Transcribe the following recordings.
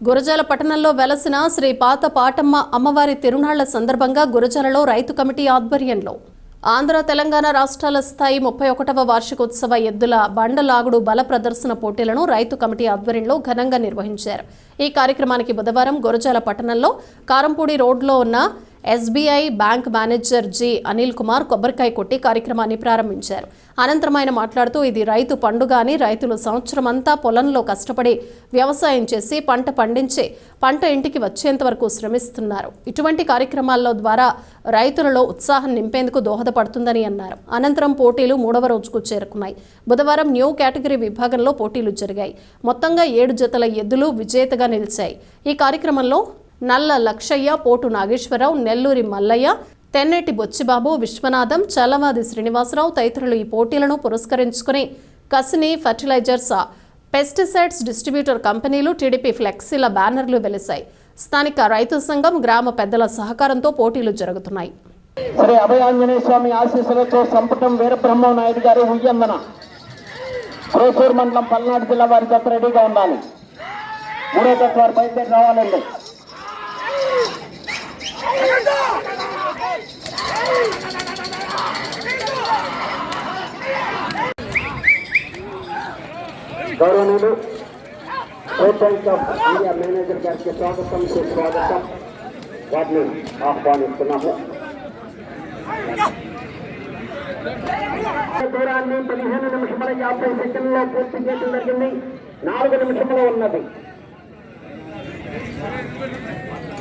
గురజాల పట్టణంలో వెలసిన శ్రీ పాత పాటమ్మ అమ్మవారి తిరునాళ్ళ సందర్భంగా గురజాలలో రైతు కమిటీ ఆధ్వర్యంలో ఆంధ్ర తెలంగాణ రాష్ట్రాల స్థాయి ముప్పై ఒకటవ వార్షికోత్సవ ఎద్దుల బండలాగుడు బల ప్రదర్శన పోటీలను రైతు కమిటీ ఆధ్వర్యంలో ఘనంగా నిర్వహించారు. ఈ కార్యక్రమానికి బుధవారం గురజాల పట్టణంలో కారంపూడి రోడ్లో ఉన్న SBI bank manager G Anil Kumar కొబ్బరికాయ కొట్టి కార్యక్రమాన్ని ప్రారంభించారు. అనంతరం ఆయన మాట్లాడుతూ ఇది రైతు పండుగ అని రైతులు సంవత్సరమంతా పొలంలో కష్టపడి వ్యవసాయం చేసి పంట పండించి పంట ఇంటికి వచ్చేంత వరకు శ్రమిస్తున్నారు. ఇటువంటి కార్యక్రమాల్లో ద్వారా రైతులలో ఉత్సాహం నింపేందుకు దోహదపడుతుందని అన్నారు. అనంతరం పోటీలు మూడవ రోజుకు చేరుకున్నాయి. బుధవారం న్యూ కేటగిరీ విభాగంలో పోటీలు జరిగాయి. మొత్తంగా ఏడు జతల ఎద్దులు విజేతగా నిలిచాయి. ఈ కార్యక్రమంలో నల్ల లక్షయ్య పోటు నాగేశ్వరరావు నెల్లూరి మల్లయ్య తెన్నెటి బొచ్చిబాబు విశ్వనాథం చలవాది శ్రీనివాసరావు తదితరులు ఈ పోటీలను పురస్కరించుకుని కసిని ఫర్టిలైజర్స్ పెస్టిసైడ్స్ డిస్ట్రిబ్యూటర్ కంపెనీలు టీడీపీ ఫ్లెక్సీల బ్యానర్లు వెలిశాయి. స్థానిక రైతు సంఘం గ్రామ పెద్దల సహకారంతో పోటీలు జరుగుతున్నాయి. శ్రీ అభయాంజనేయ స్వామి ఆశీస్సులతో సంపుటం వీరబ్రహ్మ నాయుడు ఉయ్యందన. మండలం పల్నాడు జిల్లా వారి జత రెడీగా ఉండాలి. మూడో తత్వారు బయలుదేరి రావాలండి. గౌరవనీయులు State Bank of India manager గారికి స్వాగతం సుస్వాగతం వారిని ఆహ్వానిస్తున్నాము దూరాన్ని పదిహేను నిమిషముల యాభై సెకండ్లో పూర్తి చేయడం జరిగింది నాలుగు నిమిషములు ఉన్నది శేఖర్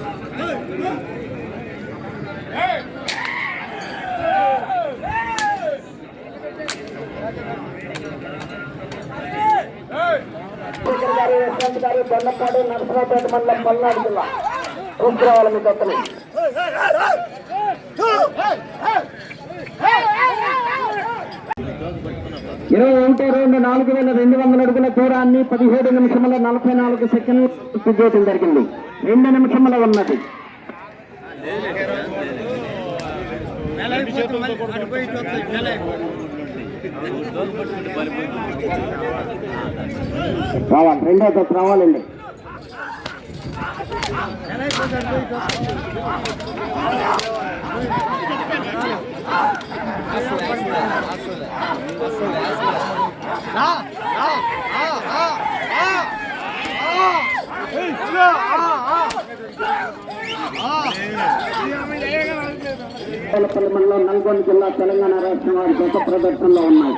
గారు యశ్వంత్ నరసరావుపేట మండలం పల్నాడు జిల్లా చూసుకోవాలి మీ అతను ఇరవై ఒకటి రెండు నాలుగు వేల రెండు వందల అడుగుల దూరాన్ని పదిహేడు నిమిషముల నలభై నాలుగు సెకండ్లు పూర్తి చేయడం జరిగింది. రెండు నిమిషముల ఉన్నది. రావాలి రెండో రావాలండి. పల్లి మండలం నల్గొండ జిల్లా తెలంగాణ రాష్ట్రం వారి గత ప్రదర్శనలో ఉన్నాయి.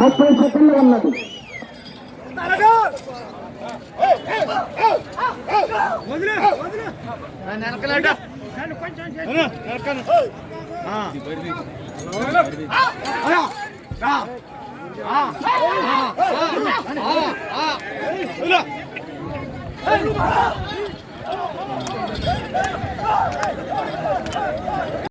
ముప్పై సెకండ్లు ఉన్నది. కొంచెం